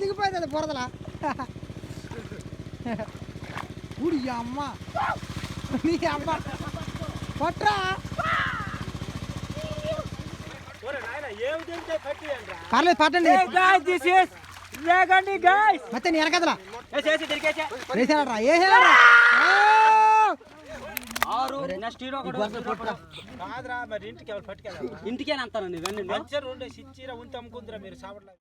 దిగిపోయింది అది బురదలా ఊడి అమ్మ నీ అమ్మ పట్రా పర్లేదు పట్టండి లేకండి గాయస్ ಮತ್ತೆ నీ వెనకదలా చేసి తిరిగేసే వేసానరా వేసానరా ఆరు నెక్స్ట్ హీరో ఒకడు కాదురా మరి ఇంటికి ఎవరు పట్టుకెళ్ళాలి ఇంటికే అంతాను ఇవన్నీ మంచిగా ఉండే సిచ్చిరా ఉంత అమ్ముకుందిరా మీరు సావట్లేదు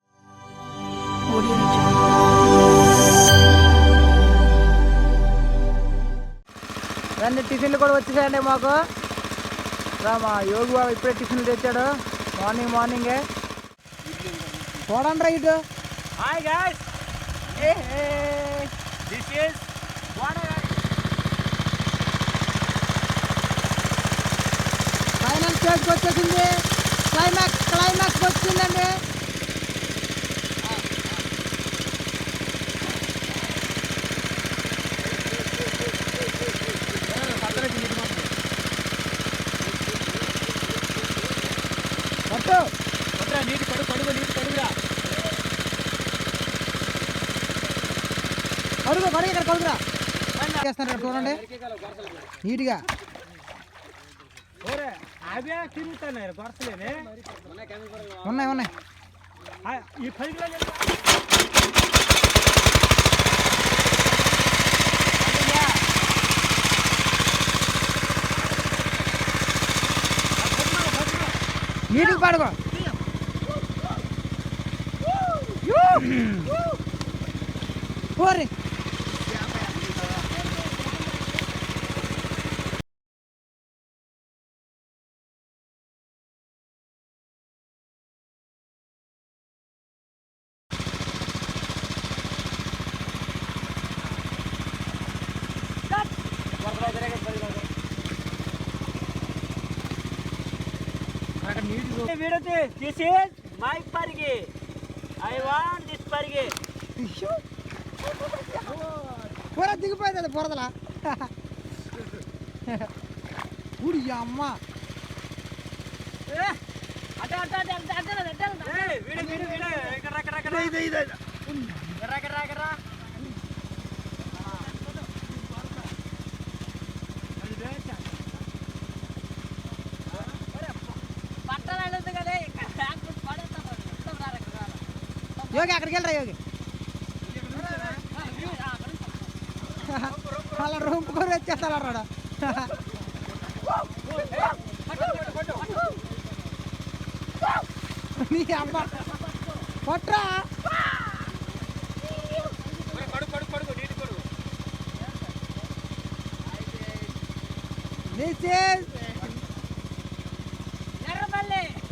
రండి టిఫిన్లు కూడా వచ్చేసాయండి మాకు. రా మా యోగి బాబు ఇప్పుడే టిఫిన్లు తెచ్చాడు. మార్నింగ్ మార్నింగే. చూడండి ఇటు. Hi guys this is final స్టేజ్కి వచ్చేసింది. క్లైమాక్స్ క్లైమాక్స్ వచ్చిందండి పట్టు నీటి కడుగు కడుగు నీటి కడుగురా కడుగు కడుగు ఇక్కడ కడుగురా చేస్తున్నారు చూడండి. నీట్గా. అవే తిరుగుతున్నాయి గొరసలేనే ఉన్నాయి ఉన్నాయి. ఈ పది? నీటికి పడుకో. ఓరే వీడొచ్చి దిస్ ఇస్ మై పరిగి ఐ వాంట్ దిస్ పరిగి పూర దిగిపోయింది అది బురదలా ఊడి అమ్మ ఏయ్, వీడు వీడు వీడు ఇక్కడ ఇక్కడ ఇక్కడ ఇక్కడ ఇక్కడ ఇక్కడ యోగి అక్కడికి వెళ్ళరా యోగి? అలా రొంపుకొని వచ్చేస్తాడు అన్నాడు. నీ అమ్మ. పట్రా.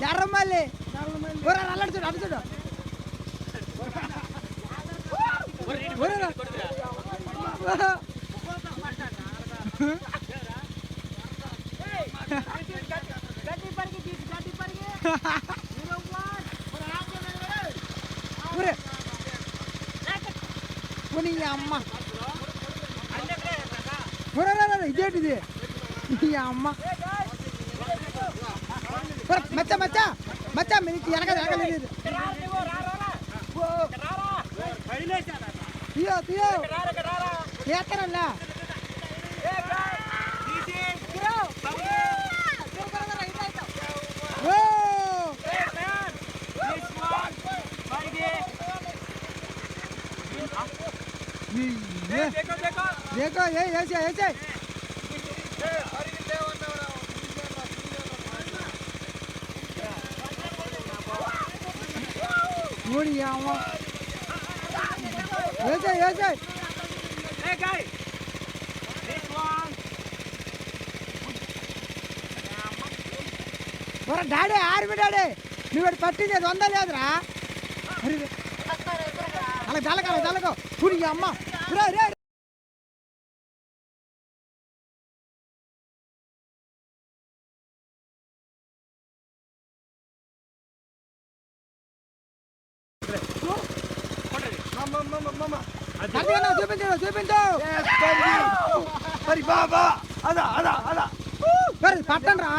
ఎర్రమల్లి. ఒరే అల్లడి చూడు అటు చూడు ఒరే రా. ఒరే పోనీ ఈ అమ్మ ఒరే రా, రా, రా, ఇదేంటిది ఈ అమ్మ ఒరే, మచ్చ మచ్చ మచ్చ మీకు వెనక వెనకలేదు తీయో తీయో చేస్తారల్లా ఓ ये देखो देखो देखो ये ऐसे ऐसे Yes, sir, yes, sir. Hey, guy. This one. మరి డాడీ ఆర్మీ డాడీ నువ్వు పట్టింది అది వంద లేదురా అలా దళకు అలా దళకు కూడి అమ్మ రే రే కరెక్ట్గా చూపించు చూపించు మరి బాబా అదా అదా అదా మరి పట్టండి రా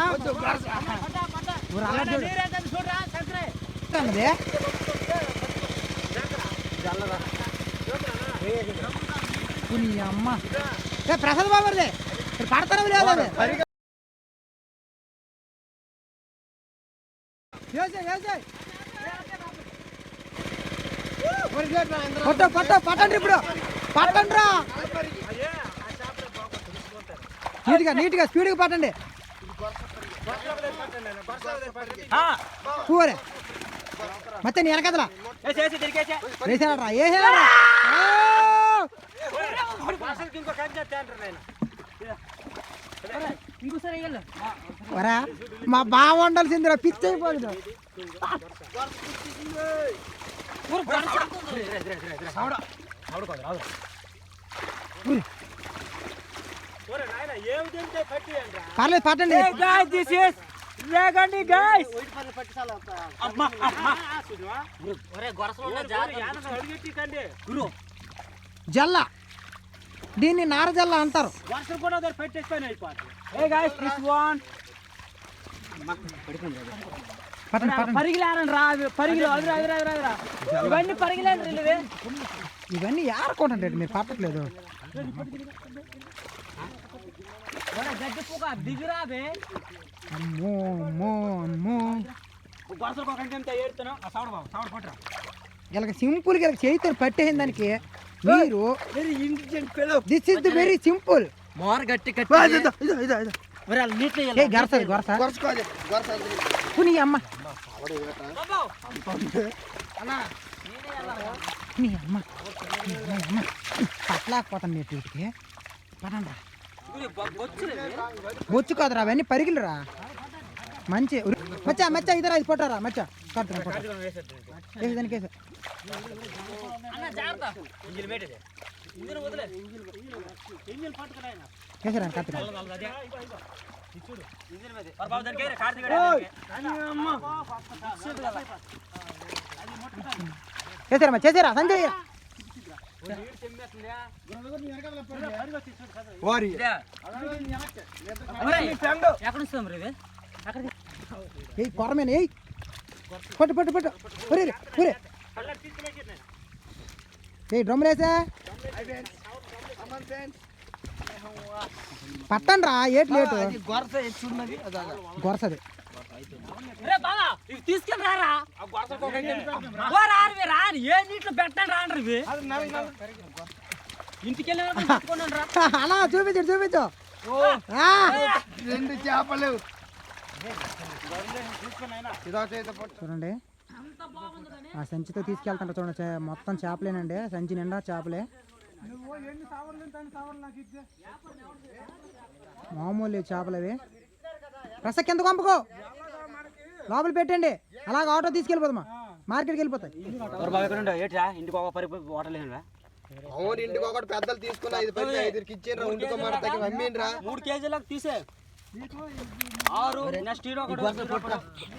అన్నది నీ అమ్మ ఏ ప్రసాద్ బాబు అది పడతారా లేదు అది వేసేయ్, వేసేయ్. కొట్టు కొట్టు పట్టండి ఇప్పుడు పట్టండి రా నీట్గా నీట్గా స్పీడ్గా పట్టండి కూరే ಮತ್ತೆ ನೀ ಎನಕದಲ್ಲ వేసాడరా వేసాడరా ఇంకో కంచె అంటారు నేను వరా మా బావ వండాల్సిందిరా పిచ్చి పర్లేదు పట్టండి. దిస్ ఇస్ లేకండి గాయ్స్ అమ్మా అమ్మా. అడిగెట్టి కండి గురు. జల్ల. దీన్ని నార జల్ల అంటారు. వర్షం కూడా దగ్గర పెట్టేసుకొని అయిపోతుంది ఏ గాయ్స్ దిస్ వన్ పట్టండి పట్టండి పరిగిలారని రా పరిగిలు అదిరా అదిరా అదిరా ఇవన్నీ పరిగిలారు ఇవి. ఇవన్నీ ఆడుకోండి మీరు పట్టట్లేదు. దిగిరాబే అమ్మో అమ్మో అమ్మో. వీళ్ళకి సింపుల్గా వీళ్ళకి చేయితో పట్టేసిన దానికి మీరు very intelligent fellow this is the very simple more గట్టి కట్టి. ఇదో ఇదో ఇదో ఇదో. మరి వాళ్ళు నీట్లో ఏ గరసది గొరస నీ అమ్మ. నీ అమ్మ నీ అమ్మ పట్టలేకపోతాను మీరు వీటికి పడండి బొచ్చు కాదురా అవన్నీ పరిగిలురా మంచి మచ్చా మచ్చా ఇద్దరా ఇది పొట్టారా మచ్చా కట్టు పొట్ట వేసి దానికి వేసి ఇంజిన్ పెట్టేది ఇంజిన్ వదిలే ఇంజిన్ పట్టుకున్నాయన వేసారా కత్తిరా చూడు ఇంజిన్ మీద బాబు దానికి ఏరే కార్ దిగాడు చేసారా సంజయ్ కొరమేన ఏయ్. పట్టు పట్టు పట్టు. ఒరే ఒరే ఏయ్ డ్రమ్ వేసా పట్టండి రా ఏటు లేటు? గొరసది. అలా చూపించు చూపించు. ఆ, రెండు చేపలు. చూడండి. ఆ సంచితో తీసుకెళ్తాను చూడండి మొత్తం చేపలేనండి సంచి నిండా చేపలే. మామూలు చేపలు అవి రస కింద పంపుకో? లోపల పెట్టండి. అలాగ ఆటో తీసుకెళ్ళిపోదామా మార్కెట్కి వెళ్ళిపోతాయి. ఇంటికి ఒక పరి అవును ఇంటికి ఒకటి పెద్దలు తీసుకుని ఐదు పది ఐదుకి ఇచ్చేరా ఉండుకో మరి తగ్గి అమ్మేండ్రా మూడు కేజీలకు తీసే. ఆరు. నెక్స్ట్ ఈడ ఒకటి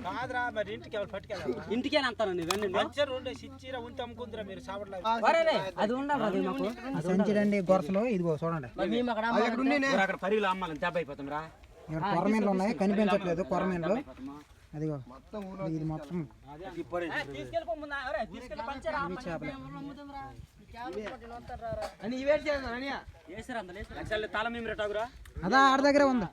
కాదురా మరి ఇంటికి ఎవరు పట్టుకెళ్ళాలి? ఇంటికే అంతాను ఇవన్నీ మంచిగా ఉండే సిచ్చిరా ఉంటే అమ్ముకుందిరా మీరు సాపట్లా వరే అది ఉండాలి అది మాకు. ఆ సంచి రండి గొరసలు ఇదిగో చూడండి. మేము అక్కడ అక్కడ పరిగిలో అమ్మాలి దెబ్బ అయిపోతాం రా ఇక్కడ కొరమీన్లు ఉన్నాయి కనిపించట్లేదు కొరమీన్లు అదిగో ఇది మొత్తం. అదా ఆడ దగ్గరే ఉంది.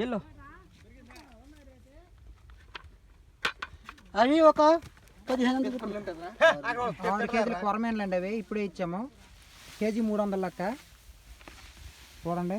వెళ్ళు అవి ఒక పదిహేను కేజీలు కొరమేన్లు అండి అవి. ఇప్పుడే ఇచ్చాము. కేజీ మూడు వందల లెక్క. చూడండి.